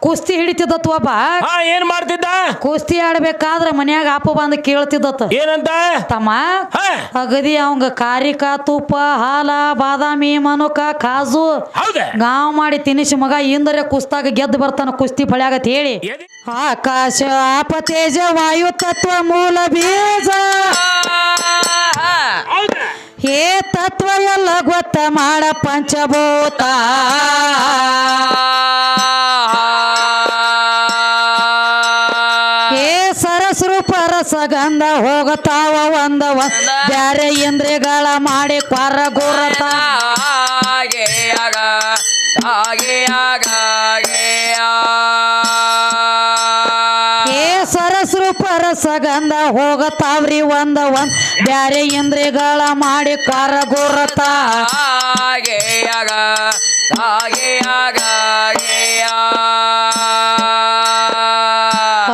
ಕುಸ್ತಿ ಹಿಡಿತಿದ್ದತ್ ಒಬ್ಬ. ಹಾ ಏನ್ ಮಾಡ್ತಿದ್ದ? ಕುಸ್ತಿ ಆಡ್ಬೇಕಾದ್ರ ಮನ್ಯಾಗ ಅಪ್ಪ ಬಂದು ಕೇಳ್ತಿದ್ದತ್. ಏನಂತ? ತಮ್ಮ ಹಾ. ಅಗದಿ ಅವಂಗ ಕಾರಿಕ ತುಪ್ಪ ಹಾಲ ಬಾದಾಮಿ ಮನುಕ ಕಾಜು ಹೌದ? ಗಾಂವ್ ಮಾಡಿ ತಿನಿಸಿ ಮಗ ಇಂದರೆ ಕುಸ್ತಾಗ ಗೆದ್ದು ಬರ್ತಾನ ಕುಸ್ತಿ ಫಳ್ಯಾಗತ್ ಹೇಳಿ. ಎದಿ- ಆಕಾಶ ಆಪ ತೇಜ ವಾಯು ತತ್ವ ಮೂಲ ಬೀಜ. ಹೌದ? ಹೇ ತತ್ವ ಎಲ್ಲ ಗೊತ್ತ ಮಾಡ ಪಂಚಭೂತ. ಪರಸಗಂಧ ಹೋಗತಾವ ಒಂದ ಒಂದ ಬ್ಯಾರೆ ಇಂದ್ರಿಗಳ ಮಾಡಿ ಕೊರ ಗುರತ. ಸರಸರು ಪರಸಗಂಧ ಹೋಗತಾವ್ರಿ ಒಂದ ಒಂದ್ ಬ್ಯಾರೆ ಇಂದ್ರಿಗಳ ಮಾಡಿ ಕೊರ ಗುರತ.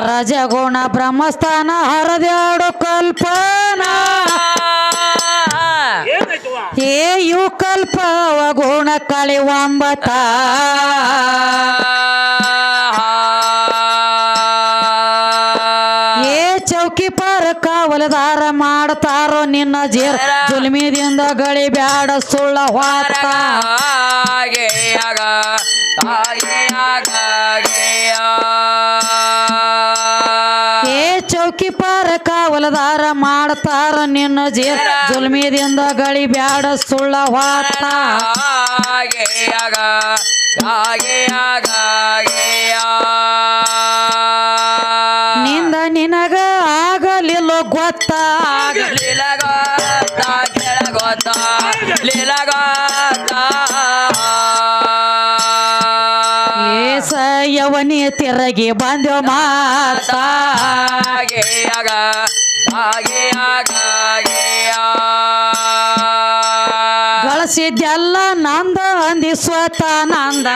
ರಜಗುಣ ಬ್ರಹ್ಮಸ್ಥಾನ ಹರದ್ಯಾಡು ಕಲ್ಪನಾ. ಏ ಹೇ ಇವು ಕಲ್ಪ ಗುಣ ಕಳಿ ಒಂಬತ್ತ ಏ ಚೌಕಿ ಪಾರ ಕಾವಲದಾರ ಮಾಡ್ತಾರೋ ನಿನ್ನ ಜೇರ್ ಜುಲ್ಮಿದಿಂದ ಗಳಿ ಬ್ಯಾಡ ಸುಳ್ಳ ಹೊತ್ತ ಏ ಕಾವಲದಾರ ಮಾಡ್ತಾರ ನಿನ್ನ ಜೇರ್ ಜುಲ್ಮಿದಿಂದ ಗಳಿ ಬ್ಯಾಡ ಸುಳ್ಳ ಹೊತ್ತ ನಿಂದ ನಿನಗ ಆಗಲಿಲ್ಲ ಗೊತ್ತ. ಏಸ ಯವನಿ ತಿರಗಿ ಬಂದೆವ ಮಾತಾ. ಗಳಿಸಿದ್ದೆಲ್ಲ ನಂದ ಅಂದಿ ಸ್ವತ ನಂದ.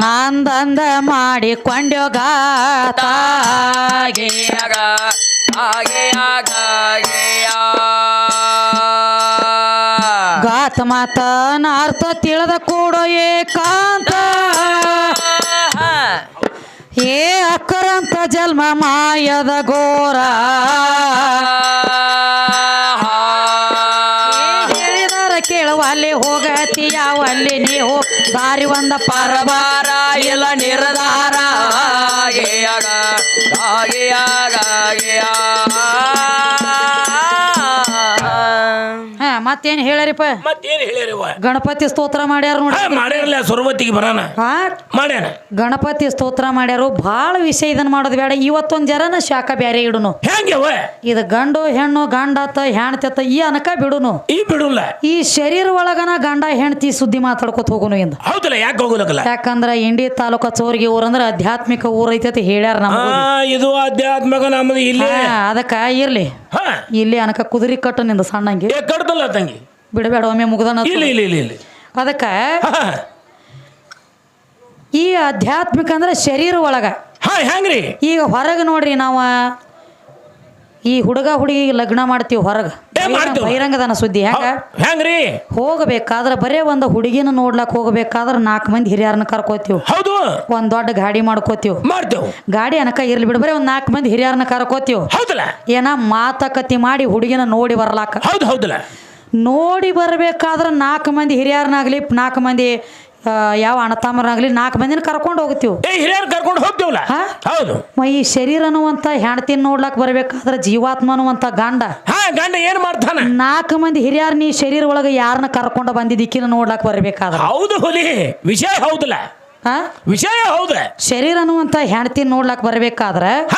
ನಂದಂದ ಮಾಡಿಕೊಂಡ್ಯೋ ಗಾತ ಗಾತ ಅರ್ಥ ತಿಳಿದ ಕೂಡ ಏಕಾಂತ. ಏ ಅಕ್ಕರಂತ ಜನ್ಮ ಮಾಯದ ಘೋರ. ಹೇಳಿದಾರ ಕೇಳುವ ಅಲ್ಲಿ ಹೋಗತಿ, ಯಾವಲ್ಲಿ ನೀವು? ದಾರಿ ಒಂದ ಪರಬಾರ ಇಲ್ಲ ನಿರ್ಧಾರ. ಮತ್ತೇನ್ ಹೇಳರಿಪ್ಪ ಮತ್ತೇನ್ ಹೇಳಿರಿವ ಗಣಪತಿ ಸ್ತೋತ್ರ ಮಾಡ್ಯಾರ ನೋಡಿ ಮಾಡ್ಯಾರಲ್ಲ ಬರಾನ ಹಾ? ಮಾಡ್ಯಾನ. ಗಣಪತಿ ಸ್ತೋತ್ರ ಮಾಡ್ಯಾರು. ಬಹಳ ವಿಷಯ ಇದನ್ನ ಮಾಡೋದು ಬೇಡ. ಇವತ್ತೊಂದ್ ಜರನ ಶಾಖ ಬ್ಯಾರೆ ಇಡುನು. ಹೆಂಗ್ಯವ ಇದು ಗಂಡು ಹೆಣ್ಣು ಗಂಡಾತ ಹೆಣ್ತತ್ತ ಈ ಅನಕ ಬಿಡುನು. ಈ ಬಿಡುಲ್ಲ. ಈ ಶರೀರ ಒಳಗನ ಗಂಡ ಹೆಣ್ತಿ ಸುದ್ದಿ ಮಾತಾಡ್ಕೊತ ಹೋಗುನು ಇಂದ. ಹೌದಲ್ಲ ಯಾಕೆ ಹೋಗ್ಲಕ್ಕಲ್ಲ ಯಾಕಂದ್ರ ಇಂಡಿ ತಾಲೂಕ ಚೋರಿಗೆ ಊರಂದ್ರ ಆಧ್ಯಾತ್ಮಿಕ ಊರ್ ಐತಿ ಹೇಳ್ಯಾರ ನಮ್ಮ ಇದು ಅಧ್ಯಾತ್ಮಕ ನಮ್ದು ಇಲ್ಲಿ. ಅದಕ್ಕ ಇರ್ಲಿ. ಇಲ್ಲಿ ಅನಕ ಕುದುರೆ ಕಟ್ಟು ನಿಂದ ಸಣ್ಣಂಗೆ ಕಟ್ಟದಲ್ಲ ತಂಗಿ. ಬಿಡಬೇಡ ಒಮ್ಮೆ ಮುಗ್ದನ ಇಲ್ಲ ಇಲ್ಲ ಇಲ್ಲ ಇಲ್ಲ. ಅದಕ್ಕ ಈ ಆಧ್ಯಾತ್ಮಿಕ ಅಂದ್ರೆ ಶರೀರ ಒಳಗ. ಹಾ ಹೆಂಗ್ರಿ? ಈಗ ಹೊರಗೆ ನೋಡ್ರಿ ನಾವು ಈ ಹುಡುಗ ಹುಡುಗಿ ಲಗ್ನ ಮಾಡ್ತೀವಿ ಹೊರಗೆ. ಬಹಿರಂಗದನ ಸುದ್ದಿ ಹೆಂಗ? ಹೆಂಗ್ರಿ? ಹೋಗಬೇಕಾದ್ರೆ ಬರೇ ಒಂದು ಹುಡುಗಿನ ನೋಡ್ಲಕ್ ಹೋಗ್ಬೇಕಾದ್ರೆ ನಾಲ್ಕು ಮಂದಿ ಹಿರಿಯರನ್ನ ಕರ್ಕೋತೀವಿ. ಹೌದು. ಒಂದ್ ದೊಡ್ಡ ಗಾಡಿ ಮಾಡ್ಕೋತೀವಿ. ಮಾಡ್ತೇವ್. ಗಾಡಿ ಅನಕ ಇರ್ಲಿ ಬಿಡ ಬರೀ ಒಂದ್ ನಾಲ್ಕು ಮಂದಿ ಹಿರಿಯರನ್ನ ಕರ್ಕೋತೀವಿ. ಹೌದಲ್ಲ. ಏನ ಮಾತಕತಿ ಮಾಡಿ ಹುಡುಗಿನ ನೋಡಿ ಬರ್ಲಾಕ. ಹೌದು ಹೌದಲ್ಲ. ನೋಡಿ ಬರಬೇಕಾದ್ರೆ ನಾಲ್ಕು ಮಂದಿ ಹಿರಿಯರನ್ನಾಗಲಿ ನಾಲ್ಕು ಮಂದಿ ಯಾವ ಅಣತಾಮರಾಗ್ಲಿ ನಾಲ್ಕು ಮಂದಿನ ಕರ್ಕೊಂಡು ಹೋಗ್ತೀವಿ. ಹಿರಿಯರ್ ಕರ್ಕೊಂಡು ಹೋಗ್ತೀವಲ್ಲ? ಹೌದು. ಮ ಈ ಶರೀರ ಅನ್ನುವಂಥ ಹೆಣ್ತಿನ ನೋಡ್ಲಾಕ್ ಬರ್ಬೇಕಾದ್ರೆ ಜೀವಾತ್ಮ ಅನ್ನುವಂಥ ಗಂಡ. ಗಂಡ ಏನ್ ಮಾಡ್ತಾನ? ನಾಲ್ಕು ಮಂದಿ ಹಿರಿಯರ್ ನೀ ಶರೀರ ಒಳಗೆ ಯಾರನ್ನ ಕರ್ಕೊಂಡು ಬಂದಿದ್ದಕ್ಕಿನ ನೋಡ್ಲಾಕ್ ಬರ್ಬೇಕಾದ್ರೆ? ಹೌದು ಹುಲಿ ವಿಷಯ ಹೌದಲ್ಲ. ಹಾ? ವಿಷಯ ಹೌದ? ಶರೀರ ಅನ್ನುವಂತ ಹೆಂಡತಿ ನೋಡ್ಲಾಕ್ ಬರ್ಬೇಕಾದ್ರೆ.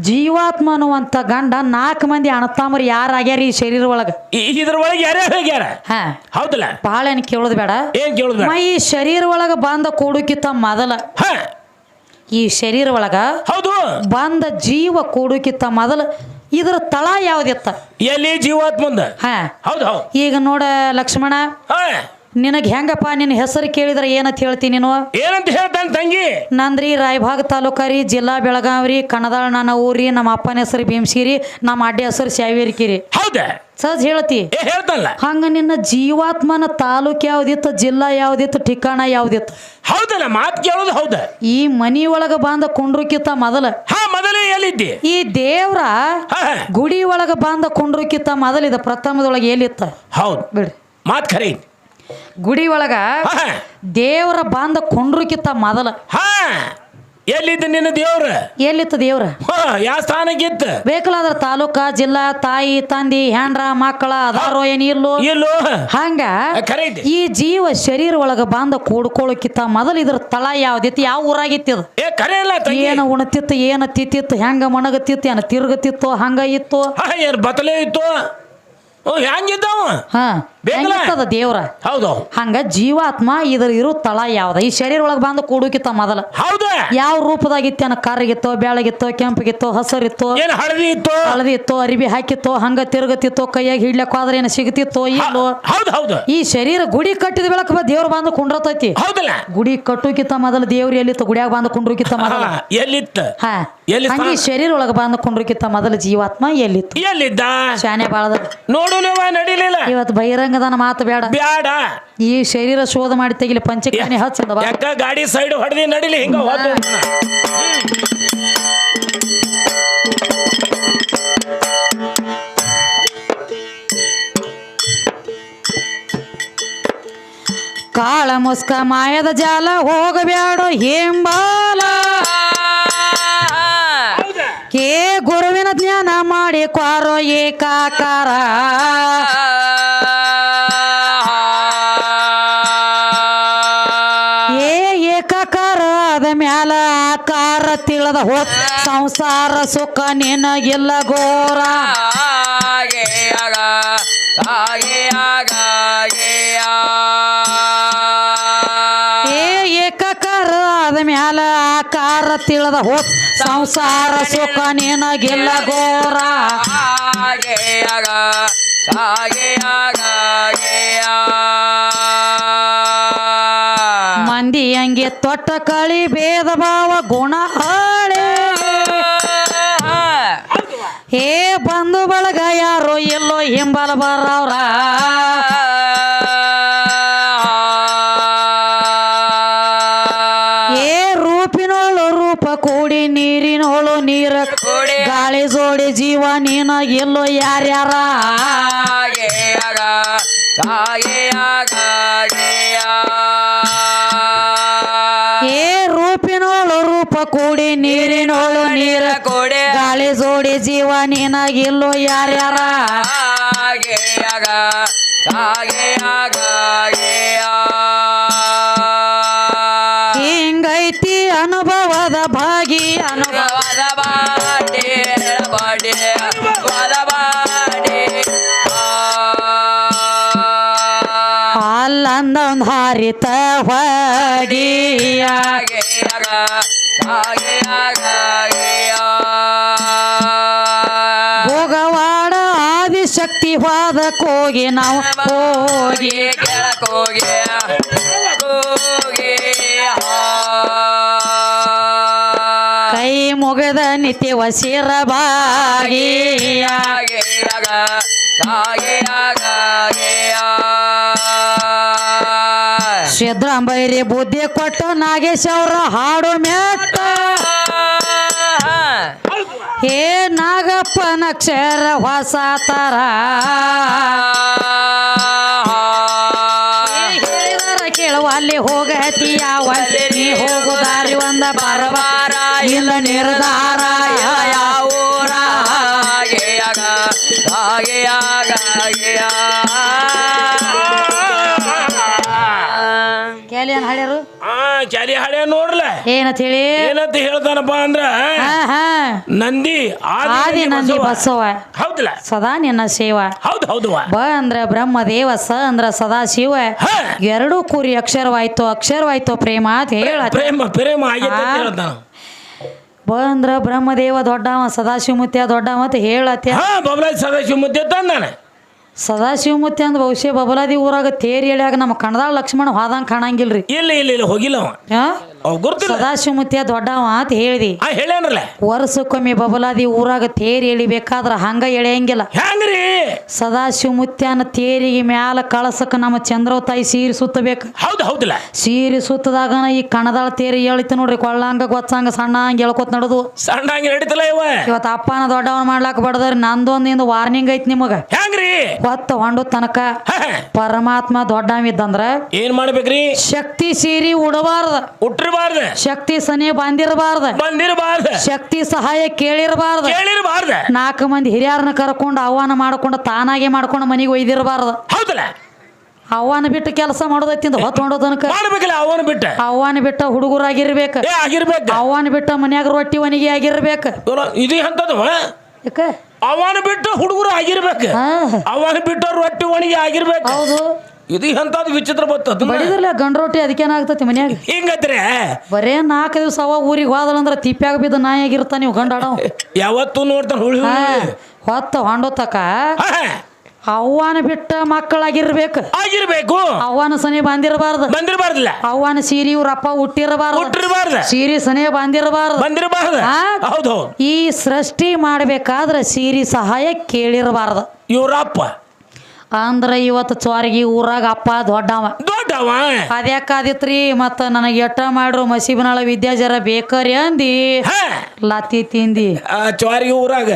ಜೀವಾತ್ಮ ಅನ್ನುವಂತ ಗಂಡ ನಾಲ್ಕು ಮಂದಿ ಅಣ್ಣತಾಮರು ಯಾರಾಗ್ಯಾರ ಈ ಶರೀರ ಒಳಗ? ಈ- ಇದ್ರ ಒಳಗೆ ಯಾರ್ಯಾರು ಹೋಗ್ಯಾರ? ಹಾ. ಹೌದಲ್ಲ? ಭಾಳ ಏನು ಕೇಳೋದು ಬೇಡ. ಏನ್ ಕೇಳುದ ಬೇಡ? ಈ ಶರೀರ ಒಳಗ ಬಂದ ಕೂಡುಕಿತ ಮೊದಲ. ಹಾ. ಈ ಶರೀರ ಒಳಗ ಹೌದು. ಬಂದ ಜೀವ ಕೂಡುಕಿತ್ತ ಮೊದಲ. ಇದ್ರ ತಳ ಯಾವ್ದಿತ್ತ? ಎಲ್ಲಿ? ಜೀವಾತ್ಮಂದ? ಹಾ. ಹೌದು ಹೌದು. ಈಗ ನೋಡ ಲಕ್ಷ್ಮಣ. ಹಾ. ನಿನಗೆ ಹೆಂಗಪ್ಪ ನಿನ್ನ ಹೆಸರು ಕೇಳಿದ್ರೆ ಏನಂತ ಹೇಳ್ತೀನಿ ನೀನು? ಏನಂತ ಹೇಳ್ತಾನೆ ತಂಗಿ? ನಂದ್ರಿ ರಾಯಭಾಗ ತಾಲೂಕರಿ ಜಿಲ್ಲಾ ಬೆಳಗಾವಿ ಕಣದಾಳ ನನ್ನ ಊರಿ ನಮ್ಮ ಅಪ್ಪನ ಹೆಸರು ಭೀಮಸಿರಿ ನಮ್ಮ ಅಡ್ಡಿ ಹೆಸರು ಶಾವೇರಿಕಿರಿ ಹೌದ? ಸಹಜ ಹೇಳ್ತಿ. ಏ ಹೇಳ್ತಲ್ಲ ಹಂಗ ನಿನ್ನ ಜೀವಾತ್ಮನ ತಾಲೂಕ್ ಯಾವ್ದಿತ್ತು ಜಿಲ್ಲಾ ಯಾವ್ದಿತ್ತು ಠಿಕಾಣ ಯಾವ್ದಿತ್ತು? ಹೌದಲ್ಲ ಮಾತು ಕೇಳೋದು ಹೌದ? ಈ ಮನಿ ಒಳಗ ಬಂದ ಕುಂಡ್ರುಕಿತ್ತ ಮೊದಲ. ಹಾ ಮೊದಲೇ ಎಲ್ಲಿದ್ದಿ? ಈ ದೇವ್ರ ಹಾ ಹಾ. ಗುಡಿ ಒಳಗ ಬಂದ ಕುಂಡ್ರುಕಿತ್ತ ಮೊದಲಿದ ಪ್ರಥಮದೊಳಗೆ ಎಲ್ಲಿತ್ತ? ಹೌದು. ಬಿಡ್ರಿ. ಮಾತು ಖರೆ. ಗುಡಿ ಒಳಗ ದೇವರ ಹಾ. ದೇವ್ರ ಬಂದ ಕುಂಡ್ರುಕಿತ್ತ ಮೊದಲ. ಹಾ. ಎಲ್ಲಿದ್ದ ನಿನ್ನ ದೇವ್ರ? ಎಲ್ಲಿತ್ತ ದೇವ್ರ? ಹಾ ಯಾವ ಸ್ಥಾನಕ್ಕಿತ್ತ? ಬೇಕಲಾದ್ರ ತಾಲೂಕ ಜಿಲ್ಲಾ ತಾಯಿ ತಂದಿ ಹ್ಯಾಂಡ್ರ ಮಕ್ಕಳ ಅದಾರೋ ಏನಿಲ್ಲೋ ಇಲ್ಲೋ? ಹಂಗ ಖರೆ ಐತಿ ಈ ಜೀವ ಶರೀರ ಒಳಗ ಬಂದ ಕೂಡ್ಕೊಳ್ಳೋಕಿತ್ತ ಮೊದಲು ಇದ್ರ ತಳ ಯಾವ್ದಿತ್ತು? ಯಾವ ಊರಾಗಿತ್ತಿದ ಏ ಖರೆ ಇಲ್ಲ ತಂಗಿ. ಏನ ಉಣತಿತ್ತು ಏನ ತಿತ್ತಿತ್ತು ಹೆಂಗ ಮಣಗತಿತ್ತು ಏನ ತಿರುಗತಿತ್ತು ಹಂಗ ಇತ್ತು? ಹಾ ಏನು ಇತ್ತು? ಹೆಂಗಿದ್ದಾವ? ಹಾ. ಹೆಂಗಿತ್ತದ ದೇವ್ರ? ಹೌದು. ಹಂಗ ಜೀವಾತ್ಮ ಇದ್ರ ಇರೋ ತಳ ಯಾವ್ದ? ಈ ಶರೀರ ಒಳಗ ಬಂದು ಕೂಡುಕಿತ್ತ ಮೊದಲ. ಹೌದು? ಯಾವ ರೂಪದಾಗಿತ್ತೇನ ಕರ್ಗಿತ್ತೋ ಬೆಳಗಿತ್ತೋ ಕೆಂಪಗಿತ್ತೋ ಹಸರಿತ್ತೋ ಏನು ಹಳದಿ ಇತ್ತು? ಹಳದಿ ಇತ್ತು ಅರಿಬಿ ಹಾಕಿತ್ತೋ ಹಂಗ ತಿರುಗತಿತ್ತೋ ಕೈಯಾಗ ಹಿಡ್ಲಕ್ ಹೋದ್ರೆ ಏನ ಸಿಗತಿತ್ತೋ ಇಲ್ಲೋ? ಹೌದು ಹೌದು. ಈ ಶರೀರ ಗುಡಿ ಕಟ್ಟಿದ ಬೆಳಕ ದೇವ್ರ ಬಂದು ಕುಂಡ್ರತೈತಿ. ಹೌದಲ್ಲ? ಗುಡಿ ಕಟ್ಟುಕಿತ್ತ ಮೊದಲ ದೇವ್ರ ಎಲ್ಲಿತ್ತು? ಗುಡಿಯಾಗ ಬಂದು ಕುಂಡ್ರುಕಿತ್ತ ಮೊದಲ. ಎಲ್ಲಿತ್ತ? ಹಾ ಎಲ್ಲಿ ಹಂಗೆ ಶರೀರ ಒಳಗ ಬಂದು ಕುಂಡ್ರುಕಿತ್ತ ಮೊದಲ ಜೀವಾತ್ಮ ಎಲ್ಲಿತ್ತು? ಎಲ್ಲಿದ್ದ? ಶಾನೆ ಬಾಳದ. ನೋಡು ನಡಿಲಿಲ್ಲ. ಇವತ್ತು ಬಹಿರಂಗದನ ಮಾತು ಬೇಡ. ಬೇಡ ಈ ಶರೀರ ಶೋಧ ಮಾಡಿ ತೆಗಿಲಿ ಪಂಚಕಾನಿ ಹಚ್ಚದ ಯಾಕ ಗಾಡಿ ಸೈಡ್ ಹೊಡೆದಿ ನಡಿಲಿ ಹಿಂಗ ಹೋದ ಕಾಳ ಮುಸ್ಕ ಮಾಯದ ಜಾಲ ಹೋಗಬೇಡ ಹೇಂಬಾಲ. ಕೇ ಗುರುವಿನ ಜ್ಞಾನ ಮಾಡಿ ಕ್ವಾರೋ ಏಕಾಕಾರ. ಹೋತ್ ಸಂಸಾರ ಸುಖ ನಿನಗಿಲ್ಲ ಘೋರ. ಏ ಏಕಾಕಾರ ಆದ ಮ್ಯಾಲ ಆಕಾರ ತಿಳಿದ ಹೋ ಸಂಸಾರ ಸುಖ ನಿನಗಿಲ್ಲ ಘೋರ. ಮಂದಿ ಹಂಗೆ ತೊಟ್ಟ ಕಳಿ ಭೇದ ಭಾವ ಗುಣ ಹಿಂಬಲ ಬರವ್ರ. ಏ ರೂಪಿನೋಳು ರೂಪ ಕೂಡಿ ನೀರಿನೋಳು ನೀರ ಕೂಡಿ. ಗಾಳಿ ಜೋಡಿ ಜೀವ ನೀನ ಎಲ್ಲೋ ಯಾರ್ಯಾರ? ಏ ರೂಪಿನೋಳು ರೂಪ ಕೂಡಿ ನೀರಿನೋಳು ನೀರ ಜೋಡಿ ಜೀವ ನೀನ ಎಲ್ಲೋ ಯಾರ್ಯಾರ ಹಿಂಗೈತಿ ಅನುಭವದ ಭಾಗಿ. ಅನುಭವ ಅಲ್ಲಂದೊಂದು ಹಾರಿತ ಆಗ ಭೋಗವಾಡ ಆದಿಶಕ್ತಿ ಹೋದ ಕೋಗಿ ನಾವು ಹೋಗಿ. ಕೈ ಮುಗದ ನಿತ್ಯ ಶಿರಬಾಗಿಯ ಸಿದ್ರಾಂಬೈರಿ ಬುದ್ಧಿ ಕೊಟ್ಟು ನಾಗೇಶ್ ಅವರ ಹಾಡು ಮೆಟ್ಟ ಹೇ ಕ್ಷರ ಹೊಸ ತರ. ಹೇಳಿದಾರ ಕೇಳುವ ಅಲ್ಲಿ ಹೋಗತಿಯ ನೀ ಹೋಗು ದಾರಿ ಒಂದ ಬಾರವಾರ ಇಲ್ಲ ನಿರ್ಧಾರ. ಏನಂತ ಹೇಳಿ ಏನಂತ ಹೇಳ್ತಾನಪ್ಪ ಅಂದ್ರ ನಂದಿ ಆದಿ ನಂದಿ ಬಸವ. ಹೌದಲ್ಲ? ಸದಾ ನಿನ್ನ ಶಿವ ಹೌದು ಹೌದು. ಬ ಅಂದ್ರ ಬ್ರಹ್ಮದೇವ ಸ ಅಂದ್ರ ಸದಾ ಶಿವ ಎರಡು ಕೂರಿ ಅಕ್ಷರವಾಯ್ತು ಅಕ್ಷರವಾಯ್ತು ಪ್ರೇಮ ಅಂತ ಹೇಳ ಪ್ರೇಮ ಪ್ರೇಮ ಆಗೈತೆ ಅಂತ ಆ. ಹೇಳ್ತಾನ. ಬ ಅಂದ್ರ ಬ್ರಹ್ಮದೇವ ದೊಡ್ಡವ ಸದಾಶಿವ ಮುತ್ಯ ದೊಡ್ಡವ ಅಂತ ಹೇಳತ್ತೆ. ಬಬಲಾಜ್ ಸದಾಶಿವ ಮುತ್ಯ ತಂದಾನೆ ಸದಾಶಿವಮೂರ್ತಿ ಅಂದ್ ಬಹುಶಃ ಬಬಲಾದಿ ಊರಾಗ ತೇರಿ ಎಳ್ಯಾಗ ನಮ್ಮ ಕಣದಾಳ ಲಕ್ಷ್ಮಣ ಹೋದಂಗೆ ಕಾಣಂಗಿಲ್ರಿ. ಇಲ್ಲ ಇಲ್ಲ ಇಲ್ಲ ಹೋಗಿಲ್ಲ ಅವ. ಆ? ಅವ್ ದೊಡ್ಡವ ಅಂತ ಹೇಳ್ದಿ. ಆ ಹೇಳ್ಯಾನ್ರಲ್ಲ. ವರ್ಷಕ್ಕೊಮ್ಮೆ ಬಬಲಾದಿ ಊರಾಗ ತೇರಿ ಎಳಿಬೇಕಾದ್ರ ಹಂಗ ಎಳೆಯಂಗಿಲ್ಲ. ಹೆಂಗ್ರಿ ಅನ್ನ ತೇರಿಗೆ ಮ್ಯಾಲ ಕಳಸಕ್ಕ ನಮ್ಮ ಚಂದ್ರವ ತಾಯಿ ಸೀರೆ ಸುತ್ತಬೇಕು. ಹೌದು ಹೌದಿಲ್ಲ. ಸೀರೆ ಸುತ್ತದಾಗನ ಈ ಕಣದಾಳ ತೇರಿ ಎಳಿತ ನೋಡ್ರಿ ಕೊಳ್ಳಂಗ ಗೊತ್ತಂಗ ಸಣ್ಣ ಹಂಗ ಎಳ್ಕೊತ ನಡದು. ಸಣ್ಣ ಹಂಗೆ ನಡೀತಲ್ಲ ಇವ. ಇವತ್ತು ಅಪ್ಪನ ದೊಡ್ಡವನ್ ಮಾಡ್ಲಾಕ ಬಡದ್ರಿ ನಂದೊಂದಿಂದ ವಾರ್ನಿಂಗ್ ಐತಿ ನಿಮಗ. ಹೆಂಗ್ರಿ ಹೊತ್ತ ಹೊಂಡು ತನಕ ಪರಮಾತ್ಮ ದೊಡ್ಡವಿದ್ದಂದ್ರ ಏನ್ ಮಾಡ್ಬೇಕ್ರಿ? ಶಕ್ತಿ ಸೀರಿ ಉಡಬಾರ್ದ. ಉಟ್ಟಿರಬಾರ್ದ. ಶಕ್ತಿ ಸನಿ ಬಂದಿರಬಾರ್ದ. ಬಂದಿರಬಾರ್ದ. ಶಕ್ತಿ ಸಹಾಯ ಕೇಳಿರಬಾರ್ದ. ಕೇಳಿರಬಾರ್ದ. ನಾಲ್ಕು ಮಂದಿ ಹಿರಿಯರನ್ನ ಕರ್ಕೊಂಡು ಆಹ್ವಾನ ಮಾಡ್ಕೊಂಡು ತಾನಾಗೆ ಮಾಡ್ಕೊಂಡು ಮನೆಗೆ ಒಯ್ದಿರಬಾರ್ದ. ಹೌದಲ್ಲ? ಆಹ್ವಾನ ಬಿಟ್ಟು ಕೆಲಸ ಮಾಡೋದೈತಿಂದ ಹೊತ್ತು ಹೊಂಡೋ ತನಕ ಮಾಡ್ಬೇಕಲ್ಲ ಅವನು ಬಿಟ್ಟ? ಆಹ್ವಾನ ಬಿಟ್ಟ ಹುಡುಗರಾಗಿರ್ಬೇಕು. ಆಗಿರ್ಬೇಕು. ಅವನ ಬಿಟ್ಟ ಮನ್ಯಾಗ ರೊಟ್ಟಿ ಒಣಗಿ ಆಗಿರ್ಬೇಕು. ಇದು ಎಂತದವ? ಯಾಕ? ಅವನ ಬಿಟ್ಟು ಹುಡುಗರು ಆಗಿರ್ಬೇಕು. ಹಾ. ಬಿಟ್ಟ ಬಿಟ್ಟು ರೊಟ್ಟಿ ಒಣಗಿ ಆಗಿರ್ಬೇಕು. ಹೌದು. ಇದು ಎಂತದ್ ವಿಚಿತ್ರ ಬರ್ತದ ಬಡಿದ್ರಲ್ಲ ಗಂಡ ರೊಟ್ಟಿ ಅದಕ್ಕೇನಾಗ್ತತಿ ಮನ್ಯಾಗ? ಹಿಂಗತ್ರೆ ಬರೇ ನಾಲ್ಕು ದಿವಸ ಅವ ಊರಿಗೆ ಹೋದಳಂದ್ರ ತಿಪ್ಪ್ಯಾಗ ಬಿದ್ದ ನಾಯಾಗಿರ್ತಾನ ನೀವು ಗಂಡ ಆಡವ ಯಾವತ್ತು ನೋಡ್ತಾನ ಹುಳಿ ಹೊತ್ತ ಹೊಂಡೋತಕ ಅವ್ವಾನ ಬಿಟ್ಟ ಮಕ್ಕಳಾಗಿರ್ಬೇಕು. ಆಗಿರ್ಬೇಕು. ಅವ್ವಾನ ಸನಿ ಬಂದಿರಬಾರ್ದು. ಬಂದಿರಬಾರ್ದಿಲ್ಲ. ಅವ್ವಾನ ಸೀರಿ ಇವ್ರಪ್ಪ ಹುಟ್ಟಿರಬಾರ್ದು ಹುಟ್ಟಿರಬಾರ್ದು ಸೀರಿ ಸನೇ ಬಂದಿರಬಾರ್ದು. ಬಂದಿರಬಾರ್ದು? ಹೌದು ಈ ಸೃಷ್ಟಿ ಮಾಡ್ಬೇಕಾದ್ರೆ ಸೀರಿ ಸಹಾಯ ಕೇಳಿರಬಾರ್ದು. ಇವ್ರಪ್ಪ ಅಂದ್ರ ಇವತ್ತು ಚೋರಿಗೆ ಊರಾಗ ಅಪ್ಪ ದೊಡ್ಡವ. ದೊಡ್ಡವ. ಅದ್ಯಾಕಾದಿತ್ರಿ ಮತ್ತ ನನಗೆ ಎಟ್ಟ ಮಾಡ್ರು? ಮಸೀಬನಾಳ ವಿದ್ಯಾಜರ ಬೇಕರಿ ಅಂದಿ. ಲತಿ ಲತ್ತಿ ತಿಂದಿ. ಆ ಚ್ವಾರಿಗೆ ಊರಾಗ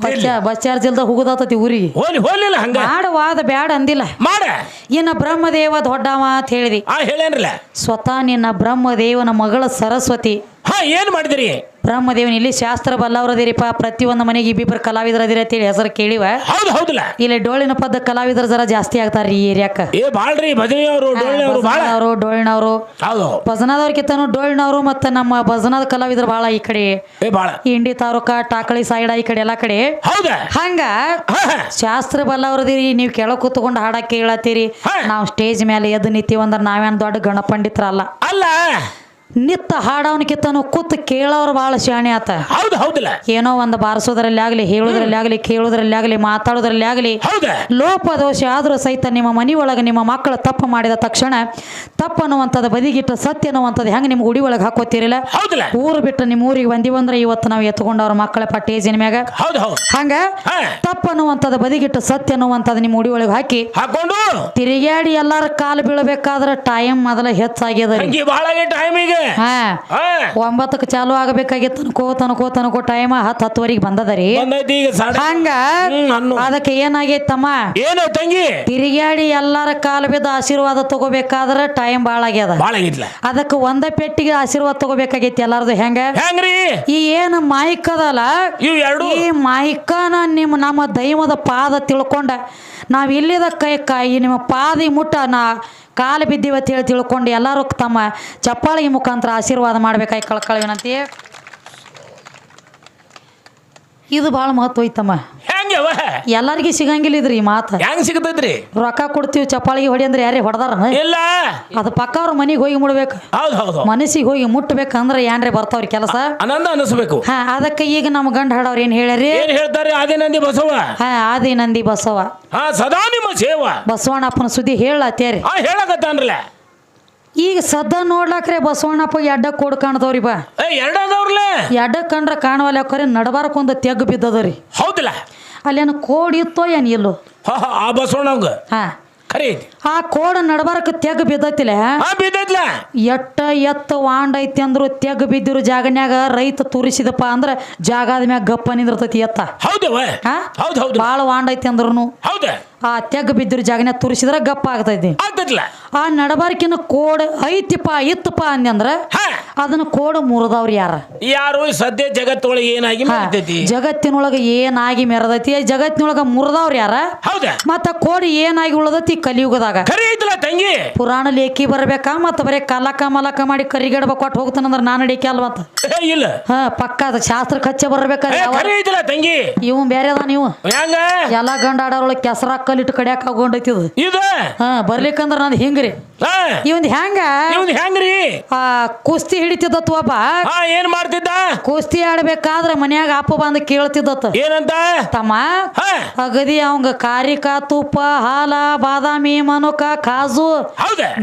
ಬಚ್ಚ ಬಚ್ಚಾರ ಜಿಲ್ದ ಹುಗುದಾತತಿ ಊರಿಗೆ. ಹೋಲಿ ಹೋಲಿಲ್ಲ ಹಂಗ? ಮಾಡವಾದ ಬ್ಯಾಡ ಅಂದಿಲ್ಲ. ಮಾಡ. ಇನ್ನ ಬ್ರಹ್ಮದೇವ ದೊಡ್ಡವ ಅಂತ ಹೇಳಿದಿ. ಆ ಹೇಳೇನ್ರಲ್ಲ? ಸ್ವತಃ ನಿನ್ನ ಬ್ರಹ್ಮದೇವನ ಮಗಳ ಸರಸ್ವತಿ ಹಾ ಏನ್ ಮಾಡಿದಿರಿ? ಬ್ರಹ್ಮದೇವನ ಇಲ್ಲಿ ಶಾಸ್ತ್ರ ಬಲ್ಲವರದಿರಿಪ್ಪ ಪ್ರತಿಯೊಂದು ಮನೆಗೆ ಇಬ್ಬಿಬ್ಬರು ಕಲಾವಿದರದಿರಿ ಅಂತೇಳಿ ಹೆಸರು ಕೇಳಿವ. ಹೌದು ಹೌದಿಲ್ಲ. ಇಲ್ಲಿ ಡೋಳಿನ ಪದ ಕಲಾವಿದರು ಜರ ಜಾಸ್ತಿ ಆಗ್ತಾರ್ರಿ ಈ ಏರಿಯಾಕ. ಏ ಬಾಳ್ರಿ ಭಜನಿ ಅವರು ಡೊಳ್ಳೆ ಅವರು ಬಾಳ. ಅವರು ಡೋಳಿನವರು. ಹೌದು. ಭಜನಾದವ್ರಕಿಂತನೂ ಡೋಳಿನವರು ಮತ್ತು ನಮ್ಮ ಭಜನಾದ ಕಲಾವಿದರು ಭಾಳ ಈ ಕಡೆ. ಏ ಬಾಳ. ಇಂಡಿ ತಾಲೂಕ ಟಾಕಳಿ ಸೈಡ ಈ ಕಡೆ ಎಲ್ಲ ಕಡೆ. ಹೌದ? ಹಂಗ ಶಾಸ್ತ್ರ ಬಲ್ಲವರದಿರಿ ನೀವು ಕೆಳಗೆ ಕೂತ್ಕೊಂಡು ಹಾಡ ಕೇಳತ್ತೀರಿ. ನಾವು ಸ್ಟೇಜ್ ಮೇಲೆ ಎದ್ದು ನಿಂತೀವಂದ್ರೆ ನಾವೇನು ದೊಡ್ಡ ಗಣಪಂಡಿತರಲ್ಲ. ಅಲ್ಲ. ನಿತ್ತ ಹಾಡವನಕಿತ್ತನು ಕೂತ್ ಕೇಳೋರು ಭಾಳ ಶಾಣೆ ಆತ. ಹೌದು ಹೌದಿಲ್ಲ. ಏನೋ ಒಂದು ಬಾರಿಸೋದ್ರಲ್ಲಿ ಆಗಲಿ ಹೇಳುದ್ರಲ್ಲಿ ಆಗಲಿ ಕೇಳುದ್ರಲ್ಲಿ ಆಗಲಿ ಮಾತಾಡೋದ್ರಲ್ಲಿ ಆಗಲಿ ಲೋಪ ದೋಷ ಆದರೂ ಸಹಿತ ನಿಮ್ಮ ಮನೆಯೊಳಗೆ ನಿಮ್ಮ ಮಕ್ಕಳು ತಪ್ಪು ಮಾಡಿದ ತಕ್ಷಣ ತಪ್ಪು ಅನ್ನುವಂಥದ್ದು ಬದಿಗಿಟ್ಟು ಸತ್ಯ ಅನ್ನುವಂಥದ್ದು ಹೆಂಗೆ ನಿಮ್ಮ ಗುಡಿ ಒಳಗೆ ಹಾಕೋತಿರಲಿಲ್ಲ ಹೌದಿಲ್ಲ. ಊರು ಬಿಟ್ಟು ನಿಮ್ಮ ಊರಿಗೆ ಬಂದಿವಂದ್ರೆ ಇವತ್ತು ನಾವು ಎತ್ಕೊಂಡವ್ರ ಮಕ್ಕಳ ಪಟ್ಟೇಜಿನ ಮ್ಯಾಗ. ಹೌದು ಹೌದು. ಹಂಗ ಹಾ. ತಪ್ಪು ಅನ್ನುವಂಥದ್ದು ಬದಿಗಿಟ್ಟು ಸತ್ಯ ಅನ್ನುವಂಥದ್ದು ನಿಮ್ಮ ಉಡಿ ಒಳಗೆ ಹಾಕಿ ಹಾಕೊಂಡು ತಿರುಗಾಡಿ ಎಲ್ಲಾರ ಕಾಲು ಬೀಳಬೇಕಾದ್ರೆ ಟೈಮ್ ಮೊದಲ ಹೆಚ್ಚಾಗ್ಯದ ರೀ. ಬಾಳ ಟೈಮಿಗೆ ಹಾ. ಒಂಬತ್ತಕ್ಕೆ ಚಾಲು ಆಗಬೇಕಾಗಿತ್ತು. ಅನ್ಕೋ ತನಕೋ ತನಕೋ ಟೈಮ್ ಹತ್ತು ಹತ್ತುವರೆಗೆ ಬಂದದ ರೀ. ಬಂದೈತಿ ಈಗ ಸಾಡೆ ಹಂಗ ಹ್ಮ್. ಅದಕ್ಕೆ ಏನಾಗೈತಮ್ಮ? ಏನು ತಂಗಿ? ತಿರುಗಾಡಿ ಎಲ್ಲಾರ ಕಾಲು ಬಿದ್ದ ಆಶೀರ್ವಾದ ತಗೋಬೇಕಾದ್ರೆ ಟೈಮ್ ಬಾಳ ಆಗ್ಯದ. ಬಾಳ ಅದಕ್ಕೆ ಅದಕ್ಕೆ ಒಂದ ಪೆಟ್ಟಿಗೆ ಆಶೀರ್ವಾದ ತಗೋಬೇಕಾಗೈತಿ ಎಲ್ಲಾರ್ದು. ಹೆಂಗ? ಹೆಂಗ್ರಿ? ಈ ಏನು ಮಾಯಿಕ್ ಅದಲ್ಲ? ಇವ್ ಎರಡು. ಈ ಮಾಯಿಕನ ನಿಮ್ಮ ನಮ್ಮ ದೈವದ ಪಾದ ತಿಳ್ಕೊಂಡ ನಾವು ಇಲ್ಲಿದ ಕೈ ಕಾಯಿ ನಿಮ್ಮ ಪಾದಿ ಮುಟ್ಟ ನಾ ಕಾಲು ಅಂತ ಹೇಳಿ ತಿಳ್ಕೊಂಡು ಎಲ್ಲರೂ ತಮ್ಮ ಚಪ್ಪಾಳಿ ಮುಖಾಂತರ ಆಶೀರ್ವಾದ ಮಾಡ್ಬೇಕಾಗಿ ಕಳ್ಕೊಳ್ಳಿ ಇದು ಭಾಳ ಮಹತ್ವ ಐತಮ್ಮ. ಎಲ್ಲರಿಗೂ ಸಿಗಂಗಿಲ್ಲ ಇದ್ರಿ ಈ ಮಾತು. ಹೆಂಗ್ ಸಿಗತೈತ್ರಿ ರೊಕ್ಕ ಕೊಡ್ತೀವಿ ಚಪ್ಪಾಳಿಗೆ ಹೊಡಿ ಅಂದ್ರೆ ಯಾರೇ ಹೊಡೆದಾರ? ಇಲ್ಲ. ಅದು ಪಕ್ಕ ಅವ್ರ ಮನೆಗೆ ಹೋಗಿ ಮುಡ್ಬೇಕು. ಹೌದು ಹೌದು ಮನಸ್ಸಿಗೆ ಹೋಗಿ ಮುಟ್ಬೇಕಂದ್ರೆ ಏನ್ರೆ ಬರ್ತಾವ್ರಿ ಕೆಲಸ? ಆನಂದ ಅನಿಸ್ಬೇಕು. ಹಾ ಅದಕ್ಕೆ ಈಗ ನಮ್ಮ ಗಂಡ ಹಾಡವ್ರು ಏನು ಹೇಳ್ಯಾರಿ? ಏನ್ ಹೇಳ್ತಾರೆ ಆದಿನಂದಿ ಬಸವ. ಹಾ ಆದಿ ನಂದಿ ಬಸವ. ಹಾ ಸದಾ ನಿಮ್ಮ ಸೇವ. ಬಸವಣ್ಣಪ್ಪನ ಸುದ್ದಿ ಹೇಳತ್ತೇರಿ ಹೇಳಕತ್ತಾನ್ರಲ್ಲ. ಈಗ ಸದ್ದ ನೋಡ್ಲಾಕ್ರೆ ಬಸವಣ್ಣಪ್ಪ ಎಡ್ಡ ಕೋಡ್ ಕಾಣ್ದವ್ರಿ ಬಾ. ಎಡ್ಡ ಕಂಡ್ರ ಕಾಣವಲ್ಲ ಖರೆ ನಡಬಾರಕ್ಕೊಂದು ತೆಗ್ ಬಿದ್ದದರಿ ಹೌದಿಲ್ಲ. ಅಲ್ಲೇನು ಕೋಡ್ ಇತ್ತೋ ಏನು ಇಲ್ಲೋ? ಹಾ ಹಾ ಆ ಬಸವಣ್ಣಂಗ ಹಾ. ಖರೀ ಐತಿ. ಆ ಕೋಡ ನಡಬಾರಕ ತೆಗ್ ಹಾ ಬಿದ್ದೈತ್ಲ. ಎಟ್ಟ ಎತ್ತ ವಾಂಡ್ ಐತಿ ಅಂದ್ರು ತೆಗ್ ಬಿದ್ದಿರೋ ಜಾಗನ್ಯಾಗ ರೈತ ತುರಿಸಿದಪ್ಪ ಅಂದ್ರ ಜಾಗದ ಮ್ಯಾಗ ಗಪ್ಪ ನಿಂದಿರ್ತೈತಿ ಎತ್ತ. ಹೌದವ ಹಾ? ಹೌದು ಹೌದು. ಭಾಳ ವಾಂಡ್ ಐತಿ ಅಂದ್ರೂ ಹೌದ. ಆ ತೆಗ್ ಬಿದ್ದಿರೋ ಜಾಗನ ತುರಿಸಿದ್ರೆ ಗಪ್ಪ ಆಗ್ತೈತಿ. ಆ ನಡಬಾರ್ಕಿನ ಕೋಡ್ ಐತಿಪ್ಪ ಇತ್ತಪ್ಪ ಅಂದ್ರ ಅದನ್ನ ಕೋಡ್ ಮುರಿದವ್ರು ಯಾರ? ಯಾರು ಸದ್ಯ ಜಗತ್ತೊಳಗೆ ಏನಾಗಿ ಜಗತ್ತಿನೊಳಗ ಏನಾಗಿ ಮೆರದೈತಿ? ಜಗತ್ತಿನೊಳಗ ಮುರಿದವ್ರು ಯಾರ? ಹೌದ. ಮತ್ತ ಕೋಡ್ ಏನಾಗಿ ಉಳದೈತಿ ಕಲಿಯುಗದಾಗ? ಐತಲ್ಲ ತಂಗಿ? ಪುರಾಣ ಲೇಖಿ ಬರ್ಬೇಕಾ ಮತ್ತ ಬರೀ ಕಲಕ ಮಲಕ ಮಾಡಿ ಕರಿಗಡಬ ಕೊಟ್ಟು ಹೋಗ್ತಾನಂದ್ರ ನಾನು ಅಡಿಕೆ ಅಲ್ವಾ ಇಲ್ಲ. ಹಾ ಪಕ್ಕ ಅದ ಶಾಸ್ತ್ರ ಕಚ್ಚೆ ಬರ್ಬೇಕಾದ್ರೆ ತಂಗಿ? ಇವ್ ಬೇರೆ ಅದ ನೀವು ಎಲ್ಲ ಗಂಡ ಆಡೋರೊಳಗೆ ಕೆಸರ ಕಲ್ಲಿಟ್ಟು ಕಡಿಯಾಕ ಆಗೊಂಡೈತಿ ಇದು ಇದು. ಹಾ ಬರ್ಲಿಕ್ಕಂದ್ರ ನಂದು ಹಿಂಗ್ರಿ. ಇವಂದ್ ಹೆಂಗ ಇವನ್ ಹೆಂಗ್ರಿ ಆ ಕುಸ್ತಿ ಹಿಡಿತಿದ್ದತ್ ಒಬ್ಬ. ಹಾ ಏನ್ ಮಾಡ್ತಿದ್ದ? ಕುಸ್ತಿ ಆಡ್ಬೇಕಾದ್ರ ಮನ್ಯಾಗ ಅಪ್ಪ ಬಂದು ಕೇಳ್ತಿದ್ದತ್. ಏನಂತ? ತಮ್ಮ ಅಗದಿ ಅವಂಗ ಕಾರಿಕ ತುಪ್ಪ ಹಾಲ ಬಾದಾಮಿ ಮನುಕ ಕಾಜು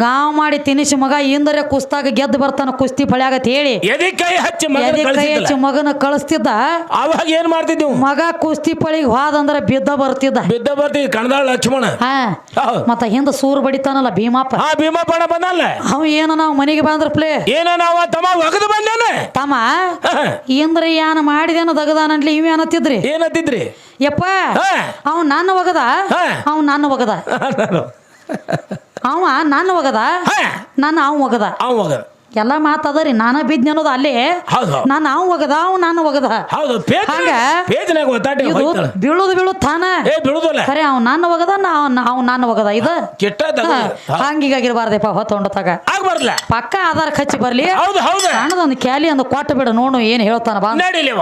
ಗಾವ್ ಮಾಡಿ ತಿನಿಸಿ ಮಗ ಇಂದ್ರೆ ಕುಸ್ತಾಗ ಗೆದ್ದು ಬರ್ತಾನ ಕುಸ್ತಿ ಫಳ್ಯಾಗತ್ ಹೇಳಿ. ಎದಿ ಕೈ ಹಚ್ಚಿ ಮಗನ ಎದೆ ಹಚ್ಚಿ ಮಗನ ಕಳಿಸ್ತಿದ್ದ. ಅವಾಗ ಏನ್ ಮಾಡ್ತಿದ್ದೀವಿ ಮಗ ಕುಸ್ತಿ ಪಳಿಗೆ ಹೋದಂದ್ರ ಬಿದ್ದ ಬರ್ತಿದ್ದ. ಬಿದ್ದ ಬರ್ತಿದ್ದ ಕಣದಾಳ ಲಕ್ಷ್ಮಣ. ಮತ್ತ ಹಿಂದ ಸೂರ್ ಬಡಿತಾನಲ್ಲ ಭೀಮಪ್ಪ ಭೀಮಪ್ಪಣ ಬಂದಲ್ಲ? ಅವ ಏನು ನಾವು ಮನೆಗೆ ಬಂದ್ರ ಪ್ಲೇ? ಏನ ನಾವ ತಮ್ಮ ಒಗದು ಬಂದೇನ ತಮ್ಮ? ಏನ್ರ ಏನ ಯಾನ ಮಾಡಿದೇನ ದಗದಾನಂಟ್ಲಿ ಇವ್ ಏನತ್ತಿದ್ರಿ? ಏನತ್ತಿದ್ರಿ? ಯಪ್ಪ ಅವ್ ನಾನು ನನ್ನ ಒಗದ? ಅವ್ ನಾನು ನನ್ನ ಒಗದ? ಅವ ನನ್ನ ಒಗದ? ನಾನು ನನ್ನ ಅವ ಒಗದ? ಅವ ಒಗದ. ಎಲ್ಲ ಮಾತದರಿ ನಾನ ಬಿದ್ನಿ ಅನ್ನೋದು ಅಲ್ಲೇ. ನಾನು ನಾವು ಒಗದ ಅವ ನಾನು ಒಗದ. ಹಂಗ? ಇದು ಬೀಳುದು ಬೀಳುದು ತಾನ. ಖರೆ ಅವ್ ನಾನು ಒಗದ ನಾ ಅವ್ ನಾನು ಒಗದ. ಇದು ಹಂಗಿಗಾಗಿರ್ಬಾರ್ದಪ್ಪ ಹೊತ್ತೊಂಡತಾಗ ಪಕ್ಕ ಆಧಾರ ಖರ್ಚು ಬರ್ಲಿ. ಹೌದು ಹೌದು. ಸಣ್ಣದೊಂದು ಕ್ಯಾಲಿ ಒಂದು ಕೊಟ್ಟು ಬಿಡು ನೋಡು ಏನು ಹೇಳ್ತಾನ ಬಾ. ನಡಿಲಿವ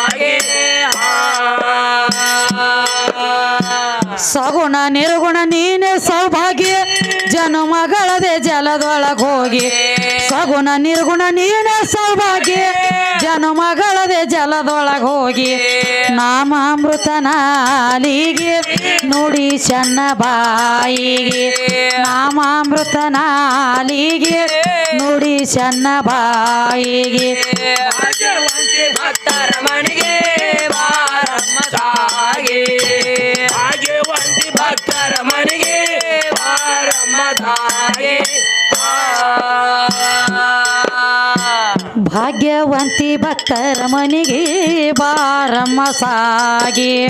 ಸಗುಣ ನಿರ್ಗುಣ ನೀನೆ ಸೌಭಾಗ್ಯ. ಜನುಮಗಳದೆ ಜಲದೊಳಗ ಹೋಗಿ. ಸಗುಣ ನಿರ್ಗುಣ ನೀನೆ ಸೌಭಾಗ್ಯ. ಜನುಮಗಳದೆ ಜಲದೊಳಗ ಹೋಗಿ. ನಾಲಿಗೆ ನುಡಿ ಚೆನ್ನ ಬಾಯಿಗೆ. ನಾಲಿಗೆ ನುಡಿ ಚೆನ್ನ ಬಾಯಿಗೆ. ಭಕ್ತರ ಮನೆಗೆ ಭಾಗ್ಯವಂತಿ ಭಕ್ತರ ಮನೆಗೆ ಬಾರಮ್ಮ ಸಾಗಿ.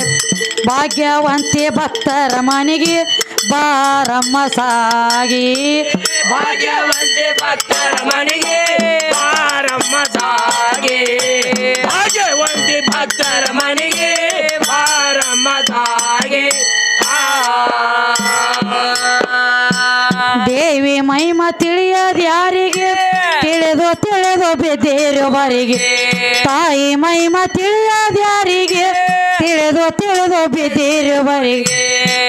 ಭಾಗ್ಯವಂತಿ ಭಕ್ತರ ಮನೆಗೆ ಬಾರಮ್ಮ ಸಾಗಿ. ಭಾಗ್ಯವಂತಿ ಭಕ್ತರ ಮನೆಗೆ ಬಾರಮ್ಮ ಸಾಗೆ. ಭಾಗ್ಯವಂತಿ ಭಕ್ತರ ಮನೆಗೆ ಬಾರಮ್ಮ ಸಾಗೆ. ದೇವಿ ಮಹಿಮ ತಿಳಿಯದ ಯಾರಿಗೆ? ತಿಳಿದು ತಿಳಿದು ಬಿದ್ದಿರುವರಿಗೆ ತಾಯಿ ಮಹಿಮ ತಿಳಿಯದ್ಯಾರಿಗೆ ತಿಳಿದು ತಿಳಿದು ಬಿದ್ದಿರುವರಿಗೆ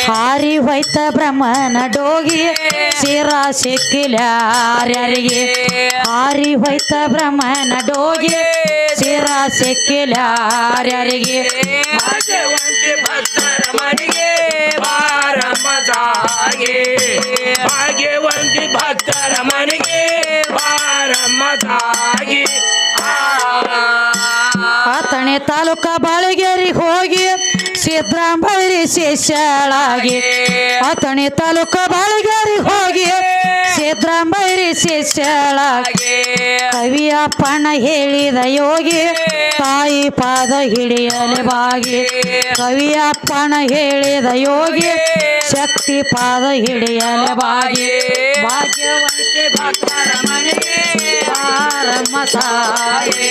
ಹಾರಿ ಹೋಯ್ತ ಬ್ರಹ್ಮನ ಡೋಗಿ ಶಿರ ಸಿಕ್ಕಿಲ್ಯಾರ್ಯಾರಿಗೆ ಹಾರಿ ಹೋಯ್ತ ಬ್ರಹ್ಮನ ಡೋಗಿ ಶಿರ ಸಿಕ್ಕಿಲ್ಯಾರ್ಯಾರಿಗೆ ಭಕ್ತರ ಮನೆಗೆ ಬಾರಮ್ಮ ಹಾಗೆ ಒಂದು ಭಕ್ತರ ಮನೆಗೆ ಆತಣೆ ತಾಲೂಕ ಬಾಳೆಗೇರಿ ಹೋಗಿ ಸಿದ್ರಾಂಬೈರಿ ಶಿಷ್ಯಳಾಗಿ. ಆತಣೆ ತಾಲೂಕ ಬಾಳೆಗೇರಿ ಹೋಗಿ ಸಿದ್ರಾಂಬೈರಿ ಶಿಷ್ಯಳಾಗಿ. ಪಣ ಹೇಳಿದ ಯೋಗಿ ತಾಯಿ ಪಾದ ಹಿಡಿಯಲೆ ಬಾಗಿ. ಪಣ ಹೇಳಿದ ಯೋಗಿ ಶಕ್ತಿ ಪಾದ ಹಿಡಿಯಲೆ ಬಾಗಿ. ಭಾಗ್ಯವಂತೆ ಭಕ್ತರ ಮನೆಗೆ ಮಸಾಯೇ